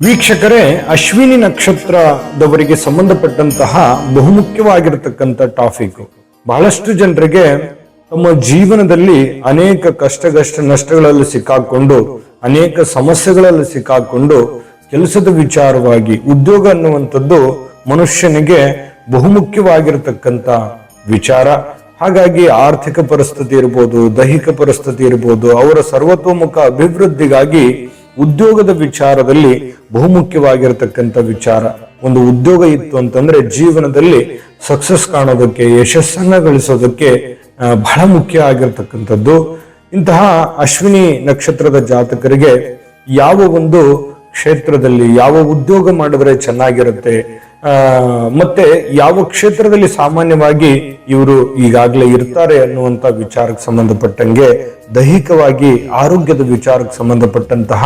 ವೀಕ್ಷಕರೇ, ಅಶ್ವಿನಿ ನಕ್ಷತ್ರದವರಿಗೆ ಸಂಬಂಧಪಟ್ಟಂತಹ ಬಹುಮುಖ್ಯವಾಗಿರತಕ್ಕಂಥ ಟಾಪಿಕ್ ಬಹಳಷ್ಟು ಜನರಿಗೆ ತಮ್ಮ ಜೀವನದಲ್ಲಿ ಅನೇಕ ಕಷ್ಟಗಷ್ಟ ನಷ್ಟಗಳಲ್ಲಿ ಸಿಕ್ಕಾಕೊಂಡು, ಅನೇಕ ಸಮಸ್ಯೆಗಳಲ್ಲಿ ಸಿಕ್ಕಾಕೊಂಡು ಕೆಲಸದ ವಿಚಾರವಾಗಿ, ಉದ್ಯೋಗ ಅನ್ನುವಂಥದ್ದು ಮನುಷ್ಯನಿಗೆ ಬಹುಮುಖ್ಯವಾಗಿರತಕ್ಕಂಥ ವಿಚಾರ. ಹಾಗಾಗಿ ಆರ್ಥಿಕ ಪರಿಸ್ಥಿತಿ ಇರ್ಬೋದು, ದೈಹಿಕ ಪರಿಸ್ಥಿತಿ ಇರ್ಬೋದು, ಅವರ ಸರ್ವತೋಮುಖ ಅಭಿವೃದ್ಧಿಗಾಗಿ ಉದ್ಯೋಗದ ವಿಚಾರದಲ್ಲಿ ಬಹುಮುಖ್ಯವಾಗಿರತಕ್ಕಂಥ ವಿಚಾರ. ಒಂದು ಉದ್ಯೋಗ ಇತ್ತು ಅಂತಂದ್ರೆ ಜೀವನದಲ್ಲಿ ಸಕ್ಸಸ್ ಕಾಣೋದಕ್ಕೆ, ಯಶಸ್ಸನ್ನ ಗಳಿಸೋದಕ್ಕೆ ಬಹಳ ಮುಖ್ಯ ಆಗಿರತಕ್ಕಂಥದ್ದು. ಇಂತಹ ಅಶ್ವಿನಿ ನಕ್ಷತ್ರದ ಜಾತಕರಿಗೆ ಯಾವ ಒಂದು ಕ್ಷೇತ್ರದಲ್ಲಿ, ಯಾವ ಉದ್ಯೋಗ ಮಾಡಿದ್ರೆ ಚೆನ್ನಾಗಿರುತ್ತೆ ಮತ್ತೆ ಯಾವ ಕ್ಷೇತ್ರದಲ್ಲಿ ಸಾಮಾನ್ಯವಾಗಿ ಇವರು ಈಗಾಗಲೇ ಇರ್ತಾರೆ ಅನ್ನುವಂತ ವಿಚಾರಕ್ಕೆ ಸಂಬಂಧಪಟ್ಟಂಗೆ ದೈಹಿಕವಾಗಿ ಆರೋಗ್ಯದ ವಿಚಾರಕ್ಕೆ ಸಂಬಂಧಪಟ್ಟಂತಹ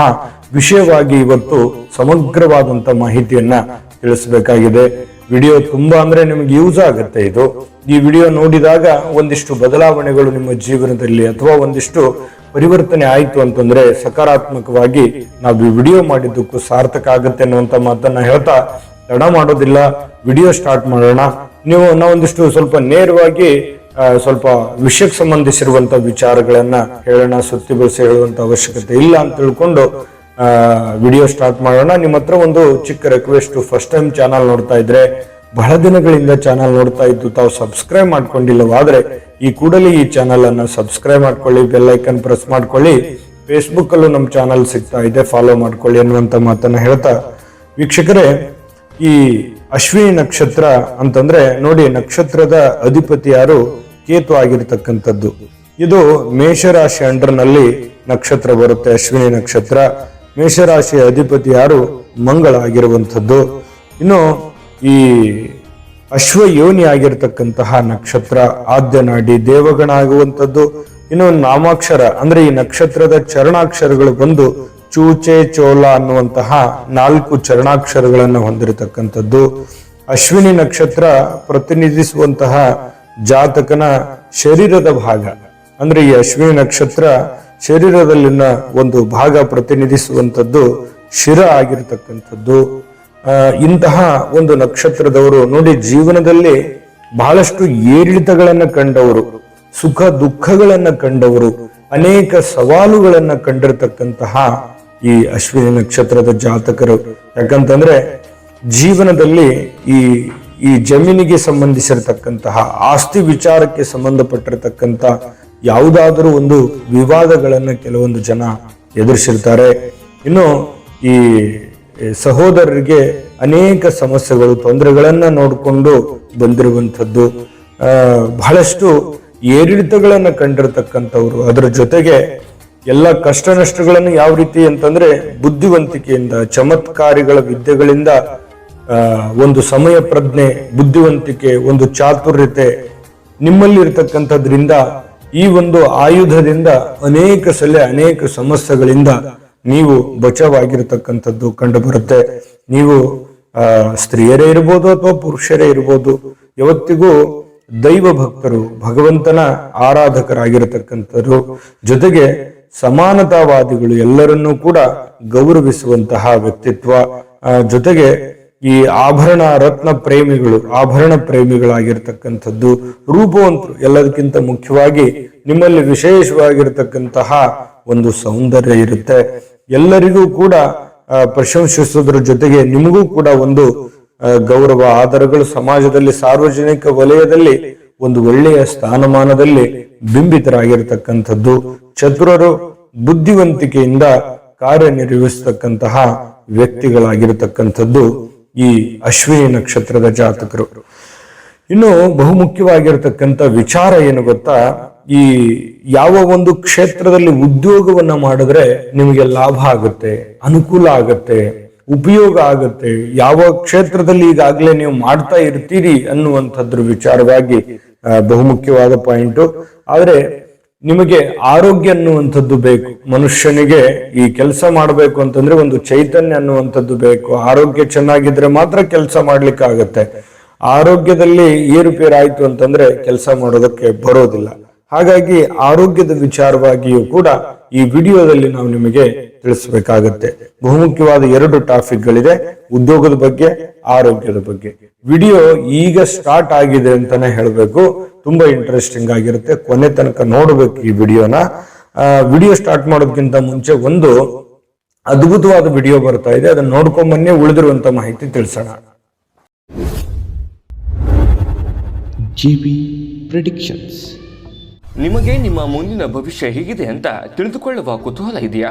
ವಿಷಯವಾಗಿ ಇವತ್ತು ಸಮಗ್ರವಾದಂತ ಮಾಹಿತಿಯನ್ನ ತಿಳಿಸಬೇಕಾಗಿದೆ. ವಿಡಿಯೋ ತುಂಬಾ ಅಂದ್ರೆ ನಿಮಗೆ ಯೂಸ್ ಆಗುತ್ತೆ ಇದು. ಈ ವಿಡಿಯೋ ನೋಡಿದಾಗ ಒಂದಿಷ್ಟು ಬದಲಾವಣೆಗಳು ನಿಮ್ಮ ಜೀವನದಲ್ಲಿ ಅಥವಾ ಒಂದಿಷ್ಟು ಪರಿವರ್ತನೆ ಆಯಿತು ಅಂತಂದ್ರೆ ಸಕಾರಾತ್ಮಕವಾಗಿ ನಾವು ಈ ವಿಡಿಯೋ ಮಾಡಿದ್ದಕ್ಕೂ ಸಾರ್ಥಕ ಆಗುತ್ತೆ ಅನ್ನುವಂತ ಮಾತನ್ನ ಹೇಳ್ತಾ ತಡ ಮಾಡೋದಿಲ್ಲ ವಿಡಿಯೋ ಸ್ಟಾರ್ಟ್ ಮಾಡೋಣ. ನೀವು ನಾವೊಂದಿಷ್ಟು ಸ್ವಲ್ಪ ನೇರವಾಗಿ ಸ್ವಲ್ಪ ವಿಷಯಕ್ಕೆ ಸಂಬಂಧಿಸಿರುವಂತ ವಿಚಾರಗಳನ್ನು ಹೇಳೋಣ ಸುತ್ತಿ ಬಳಸಿ ಹೇಳುವಂತ ಅವಶ್ಯಕತೆ ಇಲ್ಲ ಅಂತ ತಿಳ್ಕೊಂಡು ವಿಡಿಯೋ ಸ್ಟಾರ್ಟ್ ಮಾಡೋಣ. ನಿಮ್ಮ ಹತ್ರ ಒಂದು ಚಿಕ್ಕ ರಿಕ್ವೆಸ್ಟ್ ಫಸ್ಟ್ ಟೈಮ್ ಚಾನಲ್ ನೋಡ್ತಾ ಇದ್ರೆ, ಬಹಳ ದಿನಗಳಿಂದ ಚಾನಲ್ ನೋಡ್ತಾ ಇದ್ದು ತಾವು ಸಬ್ಸ್ಕ್ರೈಬ್ ಮಾಡ್ಕೊಂಡಿಲ್ಲವಾದ್ರೆ, ಈ ಕೂಡಲೇ ಈ ಚಾನಲ್ ಅನ್ನ ಸಬ್ಸ್ಕ್ರೈಬ್ ಮಾಡ್ಕೊಳ್ಳಿ ಬೆಲ್ ಐಕನ್ ಪ್ರೆಸ್ ಮಾಡ್ಕೊಳ್ಳಿ. ಫೇಸ್ಬುಕ್ ಅಲ್ಲೂ ನಮ್ಮ ಚಾನಲ್ ಸಿಗ್ತಾ ಇದೆ ಫಾಲೋ ಮಾಡ್ಕೊಳ್ಳಿ ಅನ್ನುವಂತ ಮಾತನ್ನ ಹೇಳ್ತಾ, ವೀಕ್ಷಕರೇ ಈ ಅಶ್ವಿನಿ ನಕ್ಷತ್ರ ಅಂತಂದ್ರೆ ನೋಡಿ ನಕ್ಷತ್ರದ ಅಧಿಪತಿ ಯಾರು ಕೇತು ಆಗಿರ್ತಕ್ಕಂಥದ್ದು. ಇದು ಮೇಷರಾಶಿ ಅಂಡರ್ನಲ್ಲಿ ನಕ್ಷತ್ರ ಬರುತ್ತೆ ಅಶ್ವಿನಿ ನಕ್ಷತ್ರ. ಮೇಷರಾಶಿಯ ಅಧಿಪತಿ ಯಾರು ಮಂಗಳ ಆಗಿರುವಂಥದ್ದು. ಇನ್ನು ಈ ಅಶ್ವ ಯೋನಿ ಆಗಿರ್ತಕ್ಕಂತಹ ನಕ್ಷತ್ರ ಆದ್ಯ ನಾಡಿ ದೇವಗಣ ಆಗುವಂಥದ್ದು. ಇನ್ನು ನಾಮಾಕ್ಷರ ಅಂದ್ರೆ ಈ ನಕ್ಷತ್ರದ ಚರಣಾಕ್ಷರಗಳು ಬಂದು ಚೂಚೆ ಚೋಲ ಅನ್ನುವಂತಹ ನಾಲ್ಕು ಚರಣಾಕ್ಷರಗಳನ್ನು ಹೊಂದಿರತಕ್ಕಂಥದ್ದು. ಅಶ್ವಿನಿ ನಕ್ಷತ್ರ ಪ್ರತಿನಿಧಿಸುವಂತಹ ಜಾತಕನ ಶರೀರದ ಭಾಗ. ಅಂದ್ರೆ ಈ ಅಶ್ವಿನಿ ನಕ್ಷತ್ರ ಶರೀರದಲ್ಲಿನ ಒಂದು ಭಾಗ ಪ್ರತಿನಿಧಿಸುವಂಥದ್ದು ಶಿರ ಆಗಿರತಕ್ಕಂಥದ್ದು. ಇಂತಹ ಒಂದು ನಕ್ಷತ್ರದವರು ನೋಡಿ ಜೀವನದಲ್ಲಿ ಬಹಳಷ್ಟು ಏರಿಳಿತಗಳನ್ನು ಕಂಡವರು, ಸುಖ ದುಃಖಗಳನ್ನು ಕಂಡವರು, ಅನೇಕ ಸವಾಲುಗಳನ್ನು ಕಂಡಿರತಕ್ಕಂತಹ ಈ ಅಶ್ವಿನಿ ನಕ್ಷತ್ರದ ಜಾತಕರು. ಯಾಕಂತಂದ್ರೆ ಜೀವನದಲ್ಲಿ ಈ ಈ ಜಮೀನಿಗೆ ಸಂಬಂಧಿಸಿರತಕ್ಕಂತಹ ಆಸ್ತಿ ವಿಚಾರಕ್ಕೆ ಸಂಬಂಧಪಟ್ಟಿರತಕ್ಕಂಥ ಯಾವುದಾದರೂ ಒಂದು ವಿವಾದಗಳನ್ನು ಕೆಲವೊಂದು ಜನ ಎದುರಿಸಿರ್ತಾರೆ. ಇನ್ನು ಈ ಸಹೋದರರಿಗೆ ಅನೇಕ ಸಮಸ್ಯೆಗಳು, ತೊಂದರೆಗಳನ್ನು ನೋಡಿಕೊಂಡು ಬಂದಿರುವಂಥದ್ದು. ಬಹಳಷ್ಟು ಏರಿಳಿತಗಳನ್ನು ಕಂಡಿರತಕ್ಕಂಥವ್ರು. ಅದರ ಜೊತೆಗೆ ಎಲ್ಲ ಕಷ್ಟ ನಷ್ಟಗಳನ್ನು ಯಾವ ರೀತಿ ಅಂತಂದ್ರೆ ಬುದ್ಧಿವಂತಿಕೆಯಿಂದ, ಚಮತ್ಕಾರಿಗಳ ವಿದ್ಯೆಗಳಿಂದ ಒಂದು ಸಮಯ ಪ್ರಜ್ಞೆ, ಬುದ್ಧಿವಂತಿಕೆ, ಒಂದು ಚಾತುರ್ಯತೆ ನಿಮ್ಮಲ್ಲಿ ಇರ್ತಕ್ಕಂಥದ್ರಿಂದ, ಈ ಒಂದು ಆಯುಧದಿಂದ ಅನೇಕ ಸಲ, ಅನೇಕ ಸಮಸ್ಯೆಗಳಿಂದ ನೀವು ಬಚಾವಾಗಿರ್ತಕ್ಕಂಥದ್ದು ಕಂಡು ಬರುತ್ತೆ ನೀವು ಸ್ತ್ರೀಯರೇ ಇರ್ಬೋದು ಅಥವಾ ಪುರುಷರೇ ಇರ್ಬೋದು, ಯಾವತ್ತಿಗೂ ದೈವ ಭಕ್ತರು ಭಗವಂತನ ಆರಾಧಕರಾಗಿರತಕ್ಕಂಥರು ಜೊತೆಗೆ ಸಮಾನತಾವಾದಿಗಳು ಎಲ್ಲರನ್ನೂ ಕೂಡ ಗೌರವಿಸುವಂತಹ ವ್ಯಕ್ತಿತ್ವ. ಜೊತೆಗೆ ಈ ಆಭರಣ ರತ್ನ ಪ್ರೇಮಿಗಳು, ಆಭರಣ ಪ್ರೇಮಿಗಳಾಗಿರ್ತಕ್ಕಂಥದ್ದು, ರೂಪವಂತರು ಎಲ್ಲದಕ್ಕಿಂತ ಮುಖ್ಯವಾಗಿ ನಿಮ್ಮಲ್ಲಿ ವಿಶೇಷವಾಗಿರ್ತಕ್ಕಂತಹ ಒಂದು ಸೌಂದರ್ಯ ಇರುತ್ತೆ. ಎಲ್ಲರಿಗೂ ಕೂಡ ಪ್ರಶಂಸಿಸೋದ್ರ ಜೊತೆಗೆ ನಿಮಗೂ ಕೂಡ ಒಂದು ಗೌರವ ಆಧಾರಗಳು ಸಮಾಜದಲ್ಲಿ, ಸಾರ್ವಜನಿಕ ವಲಯದಲ್ಲಿ ಒಂದು ಒಳ್ಳೆಯ ಸ್ಥಾನಮಾನದಲ್ಲಿ ಬಿಂಬಿತರಾಗಿರ್ತಕ್ಕಂಥದ್ದು. ಚತುರರು ಬುದ್ಧಿವಂತಿಕೆಯಿಂದ ಕಾರ್ಯನಿರ್ವಹಿಸತಕ್ಕಂತಹ ವ್ಯಕ್ತಿಗಳಾಗಿರತಕ್ಕಂಥದ್ದು ಈ ಅಶ್ವಿನಿ ನಕ್ಷತ್ರದ ಜಾತಕರು. ಇನ್ನು ಬಹುಮುಖ್ಯವಾಗಿರತಕ್ಕಂಥ ವಿಚಾರ ಏನು ಗೊತ್ತಾ? ಈ ಯಾವ ಒಂದು ಕ್ಷೇತ್ರದಲ್ಲಿ ಉದ್ಯೋಗವನ್ನ ಮಾಡಿದ್ರೆ ನಿಮಗೆ ಲಾಭ ಆಗುತ್ತೆ, ಅನುಕೂಲ ಆಗುತ್ತೆ, ಉಪಯೋಗ ಆಗುತ್ತೆ, ಯಾವ ಕ್ಷೇತ್ರದಲ್ಲಿ ಈಗಾಗಲೇ ನೀವು ಮಾಡ್ತಾ ಇರ್ತೀರಿ ಅನ್ನುವಂಥದ್ರ ವಿಚಾರವಾಗಿ ಬಹುಮುಖ್ಯವಾದ ಪಾಯಿಂಟು. ಆದ್ರೆ ನಿಮಗೆ ಆರೋಗ್ಯ ಅನ್ನುವಂಥದ್ದು ಬೇಕು. ಮನುಷ್ಯನಿಗೆ ಈ ಕೆಲಸ ಮಾಡಬೇಕು ಅಂತಂದ್ರೆ ಒಂದು ಚೈತನ್ಯ ಅನ್ನುವಂಥದ್ದು ಬೇಕು. ಆರೋಗ್ಯ ಚೆನ್ನಾಗಿದ್ರೆ ಮಾತ್ರ ಕೆಲಸ ಮಾಡ್ಲಿಕ್ಕೆ ಆಗತ್ತೆ ಆರೋಗ್ಯದಲ್ಲಿ ಏರುಪೇರಾಯ್ತು ಅಂತಂದ್ರೆ ಕೆಲಸ ಮಾಡೋದಕ್ಕೆ ಬರೋದಿಲ್ಲ. ಹಾಗಾಗಿ ಆರೋಗ್ಯದ ವಿಚಾರವಾಗಿಯೂ ಕೂಡ ಈ ವಿಡಿಯೋದಲ್ಲಿ ನಾವು ನಿಮಗೆ ತಿಳಿಸಬೇಕಾಗುತ್ತೆ. ಬಹುಮುಖ್ಯವಾದ ಎರಡು ಟಾಪಿಕ್ಗಳಿದೆ. ಉದ್ಯೋಗದ ಬಗ್ಗೆ, ಆರೋಗ್ಯದ ಬಗ್ಗೆ. ವಿಡಿಯೋ ಈಗ ಸ್ಟಾರ್ಟ್ ಆಗಿದೆ ಅಂತಾನೆ ಹೇಳಬೇಕು. ತುಂಬಾ ಇಂಟ್ರೆಸ್ಟಿಂಗ್ ಆಗಿರುತ್ತೆ. ಕೊನೆ ತನಕ ನೋಡಬೇಕು ಈ ವಿಡಿಯೋನ. ವಿಡಿಯೋ ಸ್ಟಾರ್ಟ್ ಮಾಡೋದಕ್ಕಿಂತ ಮುಂಚೆ ಒಂದು ಅದ್ಭುತವಾದ ವಿಡಿಯೋ ಬರ್ತಾ ಇದೆ. ಅದನ್ನ ನೋಡ್ಕೊಂಡ್ ಬನ್ನಿ, ಉಳಿದಿರುವಂತ ಮಾಹಿತಿ ತಿಳಿಸೋಣ. ಜಿ Predictions ನಿಮಗೆ ನಿಮ್ಮ ಮುಂದಿನ ಭವಿಷ್ಯ ಹೇಗಿದೆ ಅಂತ ತಿಳಿದುಕೊಳ್ಳುವ ಕುತೂಹಲ ಇದೆಯಾ?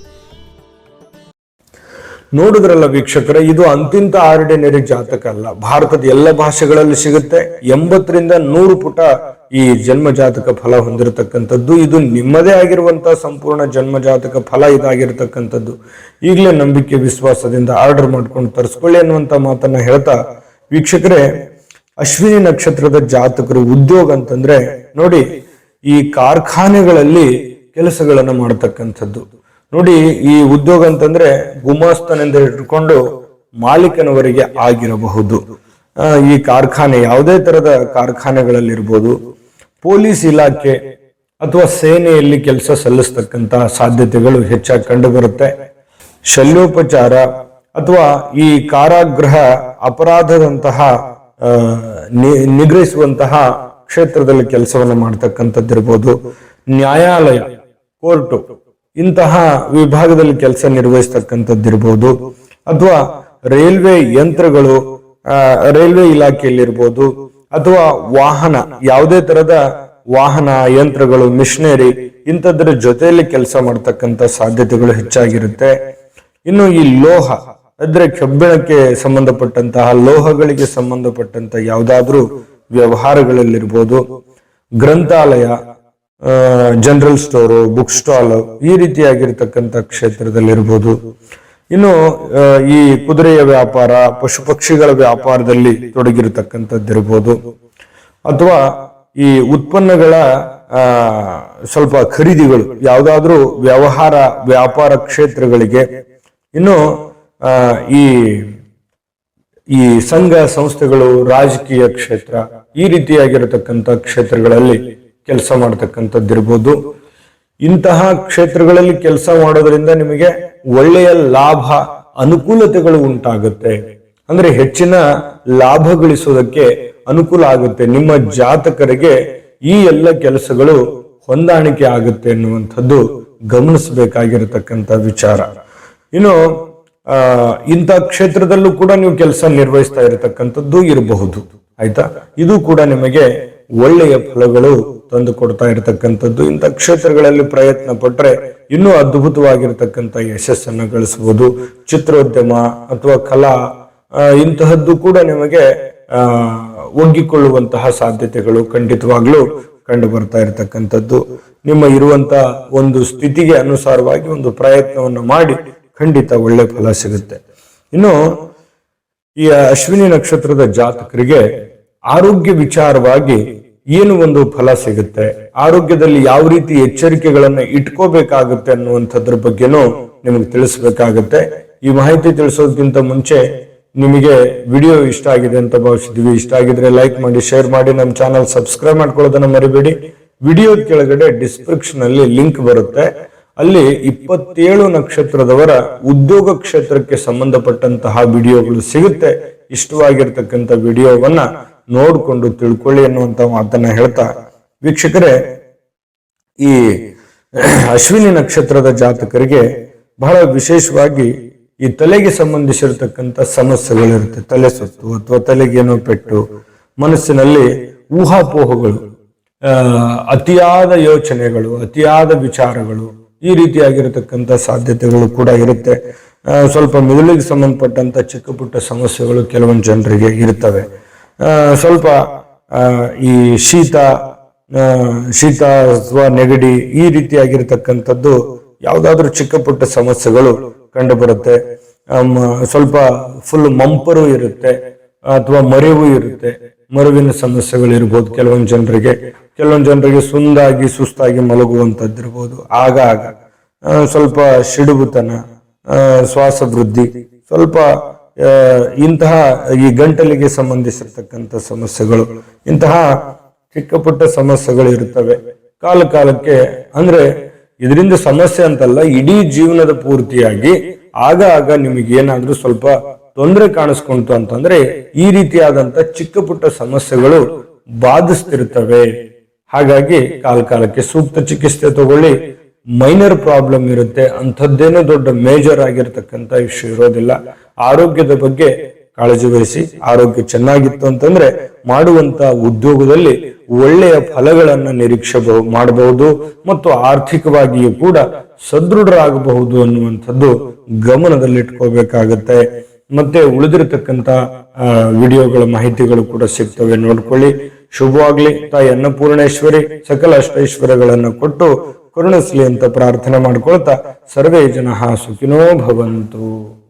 ನೋಡಿದ್ರಲ್ಲ ವೀಕ್ಷಕರೇ, ಇದು ಅಂತಿಂತ ಆರ್ಡಿನರಿ ಜಾತಕ ಅಲ್ಲ. ಭಾರತದ ಎಲ್ಲ ಭಾಷೆಗಳಲ್ಲಿ ಸಿಗುತ್ತೆ. ಎಂಬತ್ತರಿಂದ ನೂರು ಪುಟ ಈ ಜನ್ಮ ಜಾತಕ ಫಲ ಹೊಂದಿರತಕ್ಕಂಥದ್ದು. ಇದು ನಿಮ್ಮದೇ ಆಗಿರುವಂತಹ ಸಂಪೂರ್ಣ ಜನ್ಮ ಜಾತಕ ಫಲ ಇದಾಗಿರ್ತಕ್ಕಂಥದ್ದು. ಈಗಲೇ ನಂಬಿಕೆ, ವಿಶ್ವಾಸದಿಂದ ಆರ್ಡರ್ ಮಾಡ್ಕೊಂಡು ತರಿಸ್ಕೊಳ್ಳಿ ಅನ್ನುವಂತ ಮಾತನ್ನ ಹೇಳ್ತಾ, ವೀಕ್ಷಕರೇ, ಅಶ್ವಿನಿ ನಕ್ಷತ್ರದ ಜಾತಕರು ಉದ್ಯೋಗ ಅಂತಂದ್ರೆ ನೋಡಿ, ಈ ಕಾರ್ಖಾನೆಗಳಲ್ಲಿ ಕೆಲಸಗಳನ್ನು ಮಾಡತಕ್ಕಂಥದ್ದು. ನೋಡಿ, ಈ ಉದ್ಯೋಗ ಅಂತಂದ್ರೆ ಗುಮಾಸ್ತನಿಂದ ಹಿಡ್ಕೊಂಡು ಮಾಲೀಕನವರಿಗೆ ಆಗಿರಬಹುದು. ಈ ಕಾರ್ಖಾನೆ ಯಾವುದೇ ತರದ ಕಾರ್ಖಾನೆಗಳಲ್ಲಿರ್ಬೋದು, ಪೊಲೀಸ್ ಇಲಾಖೆ ಅಥವಾ ಸೇನೆಯಲ್ಲಿ ಕೆಲಸ ಸಲ್ಲಿಸ್ತಕ್ಕಂತಹ ಸಾಧ್ಯತೆಗಳು ಹೆಚ್ಚಾಗಿ ಕಂಡುಬರುತ್ತೆ. ಶಲ್ಯೋಪಚಾರ ಅಥವಾ ಈ ಕಾರಾಗೃಹ ಅಪರಾಧದಂತಹ ನಿಗ್ರಹಿಸುವಂತಹ ಕ್ಷೇತ್ರದಲ್ಲಿ ಕೆಲಸವನ್ನು ಮಾಡ್ತಕ್ಕಂಥದ್ದಿರ್ಬೋದು. ನ್ಯಾಯಾಲಯ, ಕೋರ್ಟು ಇಂತಹ ವಿಭಾಗದಲ್ಲಿ ಕೆಲಸ ನಿರ್ವಹಿಸ್ತಕ್ಕಂಥದ್ದಿರ್ಬೋದು, ಅಥವಾ ರೈಲ್ವೆ ಯಂತ್ರಗಳು ರೈಲ್ವೆ ಇಲಾಖೆಯಲ್ಲಿರ್ಬೋದು, ಅಥವಾ ವಾಹನ, ಯಾವುದೇ ತರದ ವಾಹನ, ಯಂತ್ರಗಳು, ಮಿಷನರಿ ಇಂಥದ್ರ ಜೊತೆಯಲ್ಲಿ ಕೆಲಸ ಮಾಡ್ತಕ್ಕಂಥ ಸಾಧ್ಯತೆಗಳು ಹೆಚ್ಚಾಗಿರುತ್ತೆ. ಇನ್ನು ಈ ಲೋಹ, ಅಂದ್ರೆ ಕಬ್ಬಿಣಕ್ಕೆ ಸಂಬಂಧಪಟ್ಟಂತಹ ಲೋಹಗಳಿಗೆ ಸಂಬಂಧಪಟ್ಟಂತ ಯಾವುದಾದ್ರೂ ವ್ಯವಹಾರಗಳಲ್ಲಿರ್ಬೋದು, ಗ್ರಂಥಾಲಯ ಜನರಲ್ ಸ್ಟೋರು ಬುಕ್ ಸ್ಟಾಲ್ ಈ ರೀತಿಯಾಗಿರ್ತಕ್ಕಂಥ ಕ್ಷೇತ್ರದಲ್ಲಿರ್ಬೋದು. ಇನ್ನು ಈ ಕುದುರೆಯ ವ್ಯಾಪಾರ ಪಶು ಪಕ್ಷಿಗಳ ವ್ಯಾಪಾರದಲ್ಲಿ ತೊಡಗಿರತಕ್ಕಂಥದ್ದಿರ್ಬೋದು. ಅಥವಾ ಈ ಉತ್ಪನ್ನಗಳ ಸ್ವಲ್ಪ ಖರೀದಿಗಳು, ಯಾವುದಾದ್ರೂ ವ್ಯವಹಾರ, ವ್ಯಾಪಾರ ಕ್ಷೇತ್ರಗಳಿಗೆ. ಇನ್ನು ಈ ಈ ಸಂಘ ಸಂಸ್ಥೆಗಳು, ರಾಜಕೀಯ ಕ್ಷೇತ್ರ ಈ ರೀತಿಯಾಗಿರತಕ್ಕಂಥ ಕ್ಷೇತ್ರಗಳಲ್ಲಿ ಕೆಲಸ ಮಾಡತಕ್ಕಂಥದ್ದಿರ್ಬೋದು. ಇಂತಹ ಕ್ಷೇತ್ರಗಳಲ್ಲಿ ಕೆಲಸ ಮಾಡೋದ್ರಿಂದ ನಿಮಗೆ ಒಳ್ಳೆಯ ಲಾಭ, ಅನುಕೂಲತೆಗಳು ಉಂಟಾಗುತ್ತೆ. ಅಂದ್ರೆ ಹೆಚ್ಚಿನ ಲಾಭ ಗಳಿಸೋದಕ್ಕೆ ಅನುಕೂಲ ಆಗುತ್ತೆ. ನಿಮ್ಮ ಜಾತಕರಿಗೆ ಈ ಎಲ್ಲ ಕೆಲಸಗಳು ಹೊಂದಾಣಿಕೆ ಆಗುತ್ತೆ ಅನ್ನುವಂಥದ್ದು ಗಮನಿಸಬೇಕಾಗಿರತಕ್ಕಂಥ ವಿಚಾರ. ಇನ್ನು, ಆ, ಇಂಥ ಕ್ಷೇತ್ರದಲ್ಲೂ ಕೂಡ ನೀವು ಕೆಲಸ ನಿರ್ವಹಿಸ್ತಾ ಇರತಕ್ಕಂಥದ್ದು ಇರಬಹುದು. ಆಯ್ತಾ? ಇದು ಕೂಡ ನಿಮಗೆ ಒಳ್ಳೆಯ ಫಲಗಳು ತಂದು ಕೊಡ್ತಾ ಇರತಕ್ಕಂಥದ್ದು. ಇಂಥ ಕ್ಷೇತ್ರಗಳಲ್ಲಿ ಪ್ರಯತ್ನ ಪಟ್ಟರೆ ಇನ್ನೂ ಅದ್ಭುತವಾಗಿರ್ತಕ್ಕಂಥ ಯಶಸ್ಸನ್ನು ಗಳಿಸಬಹುದು. ಚಿತ್ರೋದ್ಯಮ ಅಥವಾ ಕಲಾ ಇಂತಹದ್ದು ಕೂಡ ನಿಮಗೆ ಒಗ್ಗಿಕೊಳ್ಳುವಂತಹ ಸಾಧ್ಯತೆಗಳು ಖಂಡಿತವಾಗ್ಲೂ ಕಂಡು ಬರ್ತಾ ಇರತಕ್ಕಂಥದ್ದು. ನಿಮ್ಮ ಇರುವಂತ ಒಂದು ಸ್ಥಿತಿಗೆ ಅನುಸಾರವಾಗಿ ಒಂದು ಪ್ರಯತ್ನವನ್ನು ಮಾಡಿ ಖಂಡಿತ ಒಳ್ಳೆ ಫಲ ಸಿಗುತ್ತೆ. ಇನ್ನು ಈ ಅಶ್ವಿನಿ ನಕ್ಷತ್ರದ ಜಾತಕರಿಗೆ ಆರೋಗ್ಯ ವಿಚಾರವಾಗಿ ಏನು ಒಂದು ಫಲ ಸಿಗುತ್ತೆ? ಆರೋಗ್ಯದಲ್ಲಿ ಯಾವ ರೀತಿ ಎಚ್ಚರಿಕೆಗಳನ್ನ ಇಟ್ಕೋಬೇಕಾಗುತ್ತೆ ಅನ್ನುವಂಥದ್ರ ಬಗ್ಗೆನೂ ನಿಮಗೆ ತಿಳಿಸ್ಬೇಕಾಗತ್ತೆ. ಈ ಮಾಹಿತಿ ತಿಳಿಸೋದಕ್ಕಿಂತ ಮುಂಚೆ ನಿಮಗೆ ವಿಡಿಯೋ ಇಷ್ಟ ಆಗಿದೆ ಅಂತ ಭಾವಿಸಿದ್ವಿ ಇಷ್ಟ ಆಗಿದ್ರೆ ಲೈಕ್ ಮಾಡಿ, ಶೇರ್ ಮಾಡಿ, ನಮ್ಮ ಚಾನಲ್ ಸಬ್ಸ್ಕ್ರೈಬ್ ಮಾಡ್ಕೊಳ್ಳೋದನ್ನ ಮರಿಬೇಡಿ. ವಿಡಿಯೋ ಕೆಳಗಡೆ ಡಿಸ್ಕ್ರಿಪ್ಷನ್ ಅಲ್ಲಿ ಲಿಂಕ್ ಬರುತ್ತೆ. ಅಲ್ಲಿ ಇಪ್ಪತ್ತೇಳು ನಕ್ಷತ್ರದವರ ಉದ್ಯೋಗ ಕ್ಷೇತ್ರಕ್ಕೆ ಸಂಬಂಧಪಟ್ಟಂತಹ ವಿಡಿಯೋಗಳು ಸಿಗುತ್ತೆ. ಇಷ್ಟವಾಗಿರ್ತಕ್ಕಂಥ ವಿಡಿಯೋವನ್ನ ನೋಡ್ಕೊಂಡು ತಿಳ್ಕೊಳ್ಳಿ ಅನ್ನುವಂತ ಮಾತನ್ನ ಹೇಳ್ತಾ, ವೀಕ್ಷಕರೇ, ಈ ಅಶ್ವಿನಿ ನಕ್ಷತ್ರದ ಜಾತಕರಿಗೆ ಬಹಳ ವಿಶೇಷವಾಗಿ ಈ ತಲೆಗೆ ಸಂಬಂಧಿಸಿರತಕ್ಕಂಥ ಸಮಸ್ಯೆಗಳಿರುತ್ತೆ. ತಲೆ ಸುತ್ತು ಅಥವಾ ತಲೆಗೇನೋ ಪೆಟ್ಟು, ಮನಸ್ಸಿನಲ್ಲಿ ಊಹಾಪೋಹಗಳು ಅತಿಯಾದ ಯೋಚನೆಗಳು, ಅತಿಯಾದ ವಿಚಾರಗಳು ಈ ರೀತಿಯಾಗಿರತಕ್ಕಂಥ ಸಾಧ್ಯತೆಗಳು ಕೂಡ ಇರುತ್ತೆ. ಸ್ವಲ್ಪ ಮಿದುಳಿಗೆ ಸಂಬಂಧಪಟ್ಟಂತ ಚಿಕ್ಕ ಸಮಸ್ಯೆಗಳು ಕೆಲವೊಂದು ಜನರಿಗೆ ಇರ್ತವೆ. ಸ್ವಲ್ಪ ಈ ಶೀತ ಶೀತ ಅಥವಾ ನೆಗಡಿ ಈ ರೀತಿಯಾಗಿರ್ತಕ್ಕಂಥದ್ದು ಯಾವುದಾದ್ರೂ ಚಿಕ್ಕ ಪುಟ್ಟ ಸಮಸ್ಯೆಗಳು ಕಂಡು ಬರುತ್ತೆ ಸ್ವಲ್ಪ ಫುಲ್ ಮಂಪರು ಇರುತ್ತೆ ಅಥವಾ ಮರೆವು ಇರುತ್ತೆ. ಮರುವಿನ ಸಮಸ್ಯೆಗಳು ಇರ್ಬೋದು ಕೆಲವೊಂದು ಜನರಿಗೆ. ಕೆಲವೊಂದು ಜನರಿಗೆ ಸುಂದಾಗಿ ಸುಸ್ತಾಗಿ ಮಲಗುವಂಥದ್ದಿರ್ಬೋದು. ಆಗ ಆಗ ಸ್ವಲ್ಪ ಸಿಡುಬುತನ ಆ, ಶ್ವಾಸ ಸ್ವಲ್ಪ ಇಂತಹ ಈ ಗಂಟಲಿಗೆ ಸಂಬಂಧಿಸಿರ್ತಕ್ಕಂಥ ಸಮಸ್ಯೆಗಳು, ಇಂತಹ ಚಿಕ್ಕ ಪುಟ್ಟ ಸಮಸ್ಯೆಗಳು ಇರುತ್ತವೆ. ಕಾಲ ಕಾಲಕ್ಕೆ ಅಂದ್ರೆ ಇದರಿಂದ ಸಮಸ್ಯೆ ಅಂತಲ್ಲ, ಇಡೀ ಜೀವನದ ಪೂರ್ತಿಯಾಗಿ ಆಗ ಆಗ ನಿಮಗೆ ಏನಾದ್ರೂ ಸ್ವಲ್ಪ ತೊಂದರೆ ಕಾಣಿಸ್ಕೊಂತು ಅಂತಂದ್ರೆ ಈ ರೀತಿಯಾದಂತ ಚಿಕ್ಕ ಪುಟ್ಟ ಸಮಸ್ಯೆಗಳು ಬಾಧಿಸ್ತಿರ್ತವೆ. ಹಾಗಾಗಿ ಕಾಲ ಕಾಲಕ್ಕೆ ಸೂಕ್ತ ಚಿಕಿತ್ಸೆ ತಗೊಳ್ಳಿ. ಮೈನರ್ ಪ್ರಾಬ್ಲಮ್ ಇರುತ್ತೆ, ಅಂಥದ್ದೇನೋ ದೊಡ್ಡ ಮೇಜರ್ ಆಗಿರ್ತಕ್ಕಂಥ ಇಶ್ಯೂ ಇರೋದಿಲ್ಲ. ಆರೋಗ್ಯದ ಬಗ್ಗೆ ಕಾಳಜಿ ವಹಿಸಿ, ಆರೋಗ್ಯ ಚೆನ್ನಾಗಿತ್ತು ಅಂತಂದ್ರೆ ಮಾಡುವಂತ ಉದ್ಯೋಗದಲ್ಲಿ ಒಳ್ಳೆಯ ಫಲಗಳನ್ನ ನಿರೀಕ್ಷೆ ಬಹು- ಮಾಡಬಹುದು ಮತ್ತು ಆರ್ಥಿಕವಾಗಿಯೂ ಕೂಡ ಸದೃಢರಾಗಬಹುದು ಅನ್ನುವಂಥದ್ದು ಗಮನದಲ್ಲಿಟ್ಕೋಬೇಕಾಗತ್ತೆ. ಮತ್ತೆ ಉಳಿದಿರತಕ್ಕಂತ ವಿಡಿಯೋಗಳ ಮಾಹಿತಿಗಳು ಕೂಡ ಸಿಗ್ತವೆ. ನೋಡ್ಕೊಳ್ಳಿ. ಶುಭವಾಗ್ಲಿ. ತಾಯಿ ಅನ್ನಪೂರ್ಣೇಶ್ವರಿ ಸಕಲ ಅಷ್ಟೈಶ್ವರ್ಯಗಳನ್ನು ಕೊಟ್ಟು ಕರುಣಿಸ್ಲಿ ಅಂತ ಪ್ರಾರ್ಥನೆ ಮಾಡ್ಕೊಳ್ತಾ ಸರ್ವೇ ಜನ ಸುಖಿನೋ ಭವಂತು.